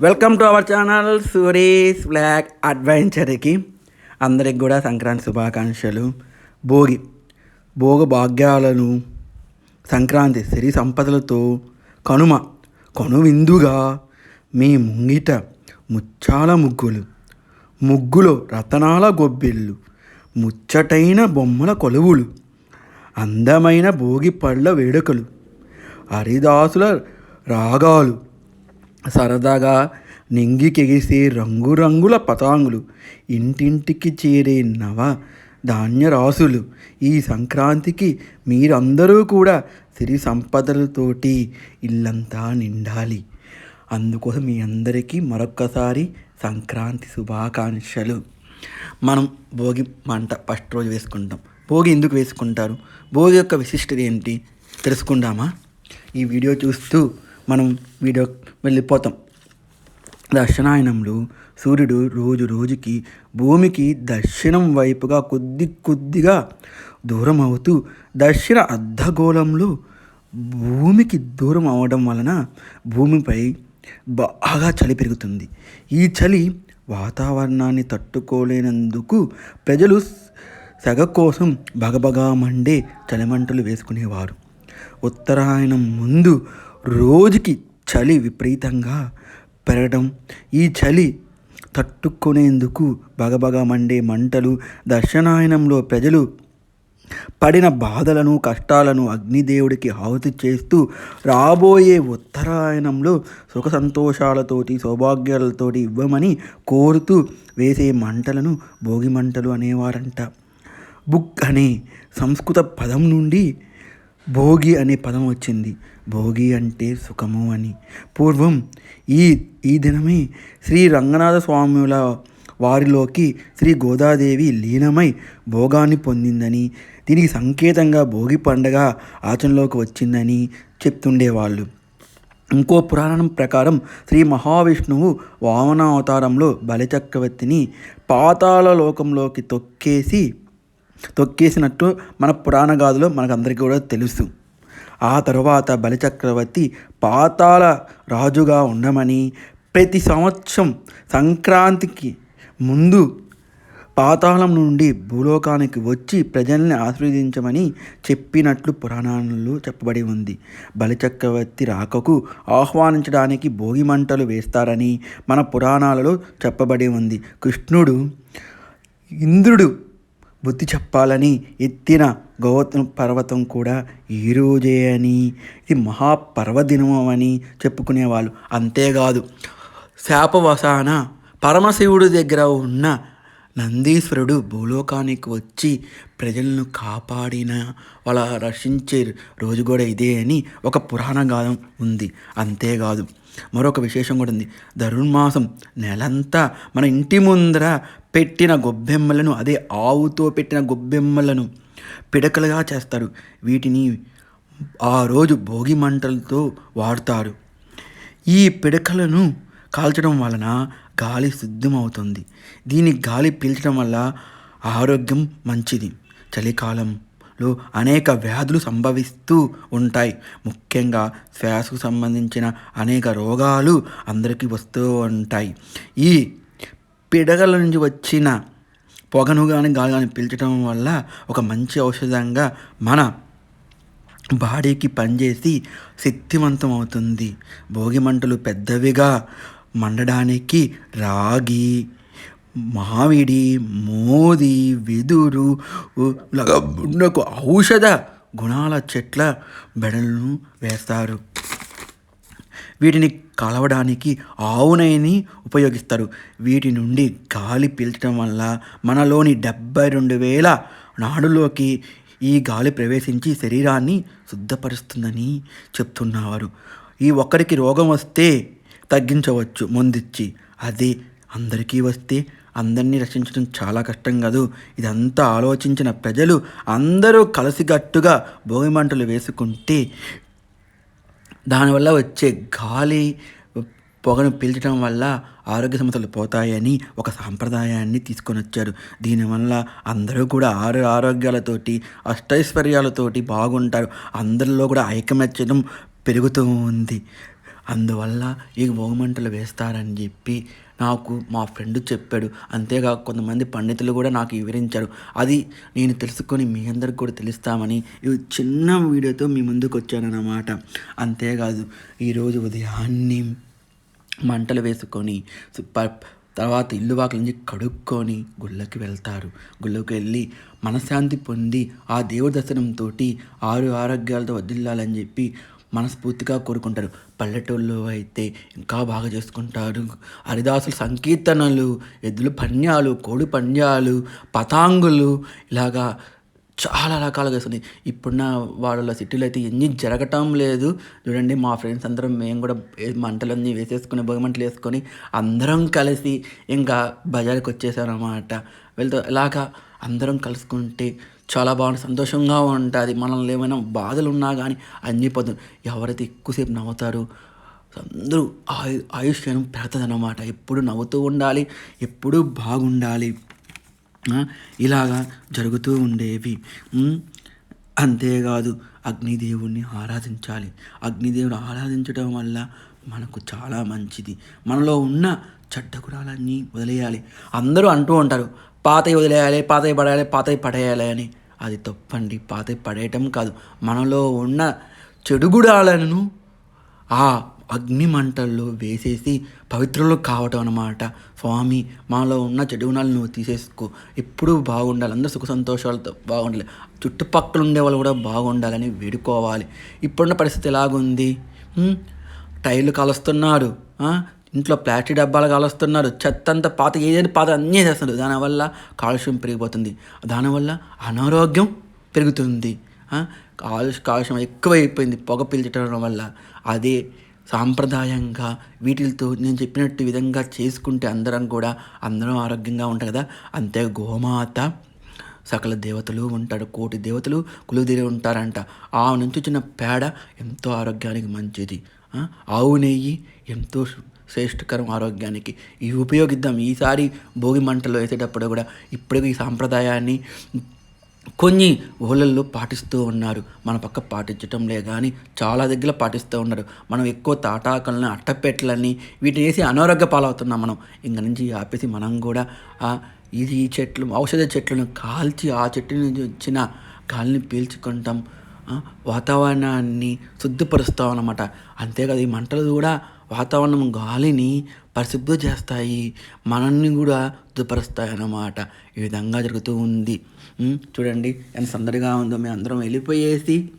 Welcome to our channel Suri's black అడ్వెంచర్కి అందరికి కూడా సంక్రాంతి శుభాకాంక్షలు. భోగి భోగ భాగ్యాలను సంక్రాంతి సిరి సంపదలతో కనుమ కనువిందుగా మీ ముంగిట ముచ్చాల ముగ్గులు ముగ్గులో రతనాల గొబ్బిళ్ళు ముచ్చటైన బొమ్మల కొలువులు అందమైన భోగి పళ్ళ వేడుకలు హరిదాసుల రాగాలు సరదాగా నింగికెగిసే రంగురంగుల పతాంగులు ఇంటింటికి చేరే నవ ధాన్యరాశులు. ఈ సంక్రాంతికి మీరందరూ కూడా సిరి సంపదలతోటి ఇల్లంతా నిండాలి. అందుకోసం మీ అందరికీ మరొక్కసారి సంక్రాంతి శుభాకాంక్షలు. మనం భోగి మంట ఫస్ట్ రోజు వేసుకుంటాం. భోగి ఎందుకు వేసుకుంటారు? భోగి యొక్క విశిష్టత ఏంటి? తెలుసుకుందామా? ఈ వీడియో చూస్తూ మనం వీడియో వెళ్ళిపోతాం. దర్శనాయనంలో సూర్యుడు రోజు రోజుకి భూమికి దక్షిణం వైపుగా కొద్ది కొద్దిగా దూరం అవుతూ దక్షిణ అర్ధగోళంలో భూమికి దూరం అవడం వలన భూమిపై బాగా చలి పెరుగుతుంది. ఈ చలి వాతావరణాన్ని తట్టుకోలేనందుకు ప్రజలు సెగ కోసం బగబగా మండే చలిమంటలు వేసుకునేవారు. ఉత్తరాయణం ముందు రోజుకి చలి విపరీతంగా పెరగడం ఈ చలి తట్టుకునేందుకు బగబగ మండే మంటలు దర్శనాయనంలో ప్రజలు పడిన బాధలను కష్టాలను అగ్నిదేవుడికి ఆహుతి చేస్తూ రాబోయే ఉత్తరాయణంలో సుఖ సంతోషాలతోటి సౌభాగ్యాలతోటి ఇవ్వమని కోరుతూ వేసే మంటలను భోగి మంటలు అనేవారంట. బుక్ అనే సంస్కృత పదం నుండి భోగి అనే పదం వచ్చింది. భోగి అంటే సుఖము అని. పూర్వం ఈ ఈ దినమే శ్రీ రంగనాథ స్వాముల వారిలోకి శ్రీ గోదాదేవి లీనమై భోగాన్ని పొందిందని దీనికి సంకేతంగా భోగి పండగ ఆచరణలోకి వచ్చిందని చెప్తుండేవాళ్ళు. ఇంకో పురాణం ప్రకారం శ్రీ మహావిష్ణువు వామన అవతారంలో బలిచక్రవర్తిని పాతాళ లోకంలోకి తొక్కేసి తొక్కేసినట్టు మన పురాణ గాథలో మనకందరికీ కూడా తెలుసు. ఆ తరువాత బలిచక్రవర్తి పాతాళ రాజుగా ఉండమని ప్రతి సంవత్సరం సంక్రాంతికి ముందు పాతాళం నుండి భూలోకానికి వచ్చి ప్రజల్ని ఆశీర్వదించమని చెప్పినట్లు పురాణాలలో చెప్పబడి ఉంది. బలిచక్రవర్తి రాకకు ఆహ్వానించడానికి భోగి మంటలు వేస్తారని మన పురాణాలలో చెప్పబడి ఉంది. కృష్ణుడు ఇంద్రుడు బుద్ధి చెప్పాలని ఎత్తిన గౌతమ పర్వతం కూడా ఈరోజే అని. ఇది మహాపర్వదినం అని చెప్పుకునేవాళ్ళు. అంతేకాదు శాపవసాన పరమశివుడి దగ్గర ఉన్న నందీశ్వరుడు భూలోకానికి వచ్చి ప్రజలను కాపాడిన వాళ్ళ రక్షించే రోజు కూడా ఇదే అని ఒక పురాణ గాథం ఉంది. అంతేకాదు మరొక విశేషం కూడా ఉంది. ధనుర్మాసం నెలంతా మన ఇంటి ముందర పెట్టిన గొబ్బెమ్మలను అదే ఆవుతో పెట్టిన గొబ్బెమ్మలను పిడకలుగా చేస్తారు. వీటిని ఆ రోజు భోగి మంటలతో వాడతారు. ఈ పిడకలను కాల్చడం వలన గాలి శుద్ధమవుతుంది దీని గాలి పీల్చడం వల్ల ఆరోగ్యం మంచిది. చలికాలంలో అనేక వ్యాధులు సంభవిస్తూ ఉంటాయి. ముఖ్యంగా శ్వాసకు సంబంధించిన అనేక రోగాలు అందరికీ వస్తూ ఉంటాయి. ఈ పిడగల నుంచి వచ్చిన పొగను కానీ గాలి కానీ పీల్చడం వల్ల ఒక మంచి ఔషధంగా మన బాడీకి పనిచేసి శక్తివంతం అవుతుంది భోగి మంటలు పెద్దవిగా మండడానికి రాగి మామిడి మోది వెదురు ఉండకు ఔషధ గుణాల చెట్ల బెడలను వేస్తారు. వీటిని కలవడానికి ఆవునైని ఉపయోగిస్తారు. వీటి నుండి గాలి పీల్చడం వల్ల మనలోని డెబ్బై రెండు వేల నాడులోకి ఈ గాలి ప్రవేశించి శరీరాన్ని శుద్ధపరుస్తుందని చెప్తున్నారు. ఈ ఒక్కరికి రోగం వస్తే తగ్గించవచ్చు ముందిచ్చి. అది అందరికీ వస్తే అందరినీ రక్షించడం చాలా కష్టం కాదు. ఇదంతా ఆలోచించిన ప్రజలు అందరూ కలిసిగట్టుగా భోగిమంటలు వేసుకుంటే దానివల్ల వచ్చే గాలి పొగను పీల్చడం వల్ల ఆరోగ్య సమస్యలు పోతాయని ఒక సాంప్రదాయాన్ని తీసుకొని వచ్చారు. దీనివల్ల అందరూ కూడా ఆరు ఆరోగ్యాలతోటి అష్టైశ్వర్యాలతోటి బాగుంటారు. అందరిలో కూడా ఐకమత్యం పెరుగుతూ ఉంది. అందువల్ల ఈ భోగిమంటలు వేస్తారని చెప్పి నాకు మా ఫ్రెండ్ చెప్పాడు. అంతేకాక కొంతమంది పండితులు కూడా నాకు వివరించారు. అది నేను తెలుసుకొని మీ అందరికి కూడా తెలుస్తామని ఈ చిన్న వీడియోతో మీ ముందుకు వచ్చానన్నమాట. అంతేకాదు ఈరోజు ఉదయాన్నే మంటలు వేసుకొని తర్వాత ఇల్లు వాకిలి నుంచి కడుక్కొని గుళ్ళకి వెళ్తారు. గుళ్ళకి వెళ్ళి మనశ్శాంతి పొంది ఆ దేవుడి దర్శనంతో ఆరు ఆరోగ్యాలతో వదిల్లాలని చెప్పి మనస్ఫూర్తిగా కోరుకుంటారు. పల్లెటూళ్ళు అయితే ఇంకా బాగా చేసుకుంటారు. హరిదాసుల సంకీర్తనలు ఎద్దులు పన్యాలు కోడి పన్యాలు పతాంగులు ఇలాగా చాలా రకాలుగా వస్తుంది ఇప్పుడున్న వాళ్ళ సిటీలో అయితే ఎన్ని జరగటం లేదు. చూడండి మా ఫ్రెండ్స్ అందరం మేము కూడా మంటలన్నీ వేసేసుకుని భోగి మంటలు వేసుకొని అందరం కలిసి ఇంకా బజార్కి వచ్చేసాం అన్నమాట వెళ్తూ ఇలాగా అందరం కలుసుకుంటే చాలా బాగుంది సంతోషంగా ఉంటుంది. మనల్ని ఏమైనా బాధలు ఉన్నా కానీ అన్ని పోతుంది ఎవరైతే ఎక్కువసేపు నవ్వుతారో అందరూ ఆయు ఆయుష్యం పెడుతుంది అన్నమాట. ఎప్పుడు నవ్వుతూ ఉండాలి ఎప్పుడూ బాగుండాలి. ఇలాగా జరుగుతూ ఉండేవి. అంతేకాదు అగ్నిదేవుణ్ణి ఆరాధించాలి. అగ్నిదేవుని ఆరాధించడం వల్ల మనకు చాలా మంచిది. మనలో ఉన్న చెడ్డ గుణాలన్నీ వదిలేయాలి. అందరూ అంటూ ఉంటారు పాతవి వదిలేయాలి పాతవి పడేయాలి పాతవి పడేయాలి అని. అది తప్పండి పాతవి పడేయటం కాదు. మనలో ఉన్న చెడుగుడాలను ఆ అగ్ని మంటల్లో వేసేసి పవిత్రులు కావటం అనమాట స్వామి మాలో ఉన్న చెడు గుణాలు నువ్వు తీసేసుకో. ఎప్పుడూ బాగుండాలి. అందరూ సుఖ సంతోషాలతో బాగుండాలి. చుట్టుపక్కల ఉండే వాళ్ళు కూడా బాగుండాలని వేడుకోవాలి. ఇప్పుడున్న పరిస్థితి ఎలాగుంది? టైర్లు కలుస్తున్నారు ఇంట్లో ప్లాస్టిక్ డబ్బాలు కాలుస్తున్నారు చెత్త అంతా పాత ఏదైనా పాత అన్నీ చేస్తున్నారు. దానివల్ల కాలుష్యం పెరిగిపోతుంది. దానివల్ల అనారోగ్యం పెరుగుతుంది. కాలుష్య కాలుష్యం ఎక్కువైపోయింది పొగ పీల్చడం వల్ల. అదే సాంప్రదాయంగా వీటితో నేను చెప్పినట్టు విధంగా చేసుకుంటే అందరం కూడా అందరం ఆరోగ్యంగా ఉంటారు కదా. అంతే గోమాత సకల దేవతలు ఉంటారు కోటి దేవతలు కులుదిరి ఉంటారంట. ఆ నుంచి వచ్చిన పేడ ఎంతో ఆరోగ్యానికి మంచిది. ఆవు నెయ్యి ఎంతో శ్రేష్ఠకరం ఆరోగ్యానికి. ఇవి ఉపయోగిద్దాం. ఈసారి భోగి మంటలు వేసేటప్పుడు కూడా ఇప్పుడు ఈ సాంప్రదాయాన్ని కొన్ని ఊళ్ళల్లో పాటిస్తూ ఉన్నారు. మన పక్క పాటించటంలే కానీ చాలా దగ్గర పాటిస్తూ ఉన్నారు. మనం ఎక్కువ తాటాకులని అట్టపెట్టలని వీటిని వేసి అనారోగ్య పాలవుతున్నాం మనం. ఇంక నుంచి ఆపేసి మనం కూడా ఇది ఈ చెట్లు ఔషధ చెట్లను కాల్చి ఆ చెట్టు నుంచి వచ్చిన గాలిని పీల్చుకుంటాం. వాతావరణాన్ని శుద్ధిపరుస్తాం అన్నమాట. అంతేకాదు ఈ మంటలు కూడా వాతావరణం గాలిని పరిశుభ్రం చేస్తాయి మనల్ని కూడా శుద్ధపరుస్తాయి అన్నమాట. ఈ విధంగా జరుగుతూ ఉంది. చూడండి ఎంత సందడిగా ఉందో మేము అందరం వెళ్ళిపోయేసి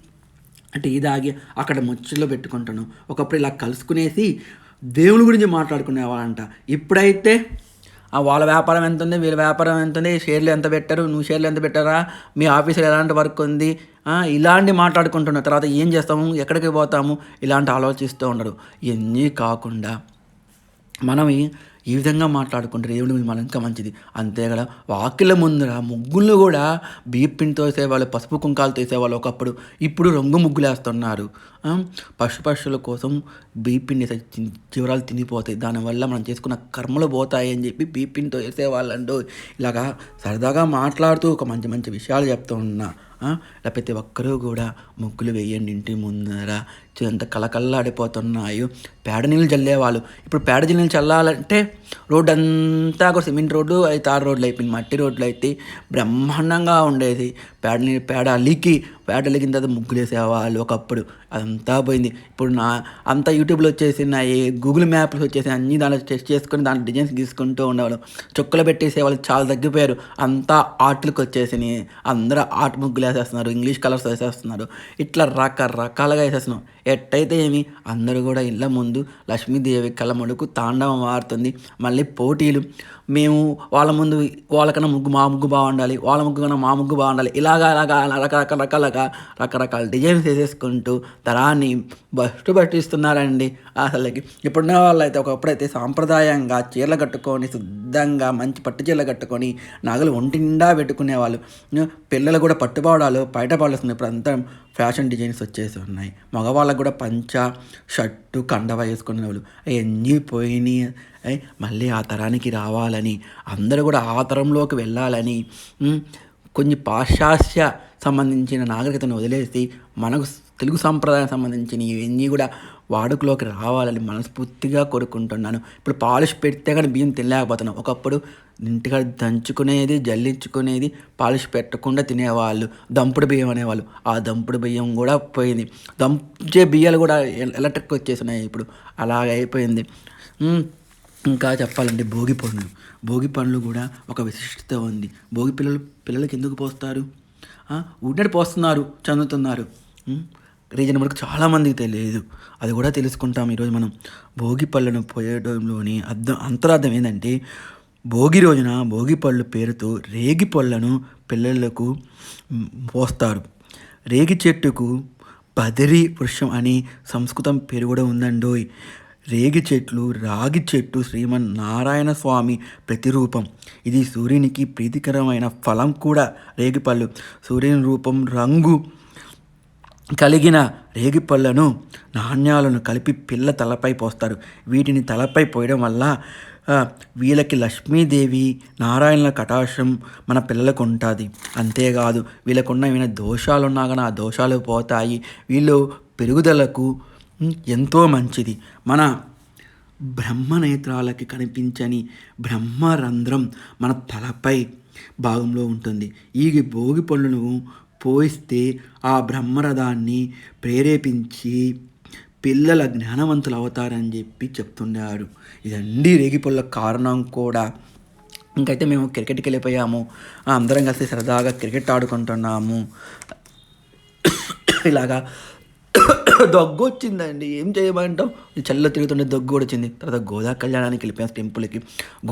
టీ తాగి అక్కడ ముచ్చులో పెట్టుకుంటాను. ఒకప్పుడు ఇలా కలుసుకునేసి దేవుని గురించి మాట్లాడుకునేవాళ్ళంట. ఇప్పుడైతే వాళ్ళ వ్యాపారం ఎంత ఉంది వీళ్ళ వ్యాపారం ఎంత ఉంది షేర్లు ఎంత పెట్టారు? నువ్వు షేర్లు ఎంత పెట్టారా? మీ ఆఫీసులో ఎలాంటి వర్క్ ఉంది? ఇలాంటి మాట్లాడుకుంటున్న తర్వాత ఏం చేస్తాము? ఎక్కడికి పోతాము? ఇలాంటి ఆలోచిస్తూ ఉండరు. ఇవన్నీ కాకుండా మనం ఈ- విధంగా మాట్లాడుకుంటే దేవుడి మీద ఇంకా మంచిది. అంతే కదా ముందర ముగ్గులు కూడా బియ్య వేసేవాళ్ళు పసుపు కుంకాలతో వేసేవాళ్ళు ఒకప్పుడు. ఇప్పుడు రంగు ముగ్గులు వేస్తున్నారు పశు పశువుల కోసం బియ్య పిండి చివరాలు తినిపోతాయి. దానివల్ల మనం చేసుకున్న కర్మలు పోతాయి అని చెప్పి బియ్య పిండితో ఇలాగా సరదాగా మాట్లాడుతూ ఒక మంచి మంచి విషయాలు చెప్తూ ఉన్నా. ఇలా ప్రతి ఒక్కరూ కూడా ముగ్గులు వేయండి ఇంటి ముందర. ఎంత కలకల్లాడిపోతున్నాయో పేడ నీళ్ళు చల్లేవాళ్ళు. ఇప్పుడు పేడ నీళ్ళు చల్లాలంటే రోడ్డు అంతా కూడా సిమెంట్ రోడ్డు అయితే తాడు రోడ్లు అయిపోయింది మట్టి రోడ్లు అయితే బ్రహ్మాండంగా ఉండేది. పేడ నీళ్ళు పేడ అలికి పేడ అలిగిన తర్వాత ముగ్గులు వేసేవాళ్ళు ఒకప్పుడు. అదంతా పోయింది. ఇప్పుడు నా అంతా యూట్యూబ్లో వచ్చేసినాయి గూగుల్ మ్యాప్లు వచ్చేసి అన్ని దాంట్లో టెస్ట్ చేసుకొని దాంట్లో డిజైన్స్ గీసుకుంటూ ఉండేవాళ్ళు. చుక్కలు పెట్టేసే వాళ్ళు చాలా తగ్గిపోయారు. అంతా ఆర్ట్లకు వచ్చేసినాయి. అందరూ ఆర్ట్ ముగ్గులు వేసేస్తున్నారు ఇంగ్లీష్ కలర్స్ వేసేస్తున్నారు. ఇట్లా రకరకాలుగా వేసేస్తున్నాం. ఎట్టయితే ఏమి? అందరూ కూడా ఇళ్ళ ముందు లక్ష్మీదేవి కలమడుకు మడుకు తాండవం మారుతుంది మళ్ళీ పోటీలు. మేము వాళ్ళ ముందు వాళ్ళకన్నా ముగ్గు మా ముగ్గు బాగుండాలి వాళ్ళ ముగ్గు కన్నా మా ముగ్గు బాగుండాలి ఇలాగా అలాగా రకరకాల రకాలుగా రకరకాల డిజైన్స్ వేసేసుకుంటూ తరాన్ని బస్టు పట్టిస్తున్నారండి అసలుకి. ఇప్పుడున్న వాళ్ళు అయితే ఒకప్పుడైతే సాంప్రదాయంగా చీరలు కట్టుకొని శుద్ధంగా మంచి పట్టు చీరలు కట్టుకొని నగలు ఒంటి నిండా పెట్టుకునేవాళ్ళు. పిల్లలు కూడా పట్టుపాడాలు బయట పాడుస్తున్నాయి ఇప్పుడు అంతా ఫ్యాషన్ డిజైన్స్ వచ్చేసి ఉన్నాయి. మగవాళ్ళకు కూడా పంచ షర్టు కండవ వేసుకునే వాళ్ళు అవన్నీ పోయినాయి. మళ్ళీ ఆ తరానికి రావాలని అందరూ కూడా ఆ తరంలోకి వెళ్ళాలని కొన్ని పాశ్చాత్య సంబంధించిన నాగరికతను వదిలేసి మనకు తెలుగు సాంప్రదాయం సంబంధించిన ఇవన్నీ కూడా వాడుకలోకి రావాలని మనస్ఫూర్తిగా కోరుకుంటున్నాను. ఇప్పుడు పాలిష్ పెడితే కానీ బియ్యం తినలేకపోతున్నాం. ఒకప్పుడు ఇంటికాడ దంచుకునేది జల్లించుకునేది పాలిష్ పెట్టకుండా తినేవాళ్ళు దంపుడు బియ్యం అనేవాళ్ళు. ఆ దంపుడు బియ్యం కూడా పోయింది. దంచే బియ్యాలు కూడా ఎలక్ట్రిక్ వచ్చేసినాయి ఇప్పుడు. అలాగ అయిపోయింది. ఇంకా చెప్పాలంటే భోగి పండ్లు. భోగి పండ్లు కూడా ఒక విశిష్టత ఉంది. భోగి పిల్లలు పిల్లలకి ఎందుకు పోస్తారు? ఉన్నట్టు పోస్తున్నారు చదువుతున్నారు రీజన్ వరకు చాలామందికి తెలియదు. అది కూడా తెలుసుకుంటాం ఈరోజు మనం. భోగి పళ్ళను పోయడంలోని అర్థం అంతరార్థం ఏంటంటే భోగి రోజున భోగి పళ్ళు పేరుతో రేగి పళ్ళను పిల్లలకు పోస్తారు. రేగి చెట్టుకు బదిరి వృక్షం అని సంస్కృతం పేరు కూడా ఉందండోయ్. రేగి చెట్లు రాగి చెట్టు శ్రీమన్ నారాయణ స్వామి ప్రతిరూపం. ఇది సూర్యునికి ప్రీతికరమైన ఫలం కూడా రేగిపళ్ళు సూర్యుని రూపం రంగు కలిగిన రేగిపళ్ళను నాణ్యాలను కలిపి పిల్ల తలపై పోస్తారు. వీటిని తలపై పోయడం వల్ల వీళ్ళకి లక్ష్మీదేవి నారాయణల కటాక్షం మన పిల్లలకు ఉంటుంది. అంతేకాదు వీళ్ళకున్న ఏమైనా దోషాలు ఉన్నా కానీ ఆ దోషాలు పోతాయి. వీళ్ళు పెరుగుదలకు ఎంతో మంచిది. మన బ్రహ్మనేత్రాలకి కనిపించని బ్రహ్మరంధ్రం మన తలపై భాగంలో ఉంటుంది. ఈ భోగి పళ్ళును పోయిస్తే ఆ బ్రహ్మరథాన్ని ప్రేరేపించి పిల్లల జ్ఞానవంతులు అవుతారని చెప్పి చెప్తున్నారు ఇదండి రేగిపళ్ళ కారణం కూడా. ఇంకైతే మేము క్రికెట్కి వెళ్ళిపోయాము. అందరం కలిసి సరదాగా క్రికెట్ ఆడుకుంటున్నాము. ఇలాగా దగ్గు వచ్చిందండి ఏం చేయమంటాం? చల్ల తిరుగుతుండే దగ్గు కూడా వచ్చింది తర్వాత గోదా కళ్యాణానికి వెళ్ళిపోయాం టెంపుల్కి.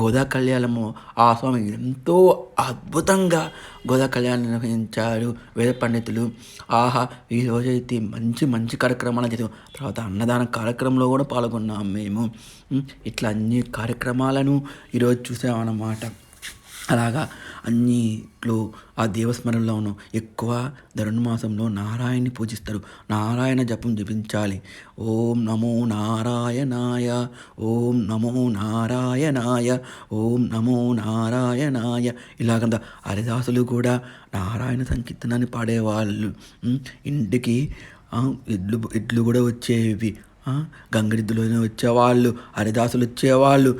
గోదా కళ్యాణము ఆ స్వామి ఎంతో అద్భుతంగా గోదా కళ్యాణం నిర్వహించారు వేద పండితులు ఆహా ఈరోజు అయితే మంచి మంచి కార్యక్రమాలు చేసాం తర్వాత అన్నదాన కార్యక్రమంలో కూడా పాల్గొన్నాం మేము. ఇట్లా అన్ని కార్యక్రమాలను ఈరోజు చూసామన్నమాట. అలాగా అన్నిట్లో ఆ దేవస్మరణలో ఉన్న. ఎక్కువ ధనుర్మాసంలో నారాయణని పూజిస్తారు. నారాయణ జపం జపించాలి. ఓం నమో నారాయణాయ. ఓం నమో నారాయణాయ. ఓం నమో నారాయణాయ. ఇలాగంత హరిదాసులు కూడా నారాయణ సంకీర్తనాన్ని పాడేవాళ్ళు. ఇంటికి ఇడ్లు ఎడ్లు ఎడ్లు కూడా వచ్చేవి. గంగరిద్దులోనే గంగిరెద్దులోనే వచ్చేవాళ్ళు. హరిదాసులు వచ్చేవాళ్ళు.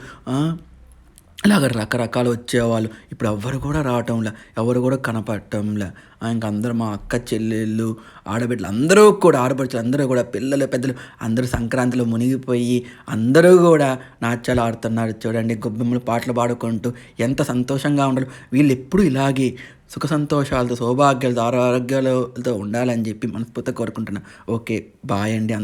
ఇలాగ రకరకాలు వచ్చేవాళ్ళు? ఇప్పుడు ఎవ్వరు కూడా రావటంలా ఎవరు కూడా కనపడటంలా. ఆ, అందరూ మా అక్క చెల్లెళ్ళు ఆడబిడ్డలు అందరూ కూడా ఆడపడుచులు అందరూ కూడా పిల్లలు పెద్దలు అందరూ సంక్రాంతిలో మునిగిపోయి అందరూ కూడా నాట్యాలు ఆడుతున్నారు చూడండి గొబ్బెమ్మలు పాటలు పాడుకుంటూ ఎంత సంతోషంగా ఉండాలి. వీళ్ళు ఎప్పుడు ఇలాగే సుఖ సంతోషాలతో సౌభాగ్యాలతో ఆరోగ్యాలతో ఉండాలని చెప్పి మనస్ఫూర్తిగా కోరుకుంటున్నాను ఓకే బాయ్ అండి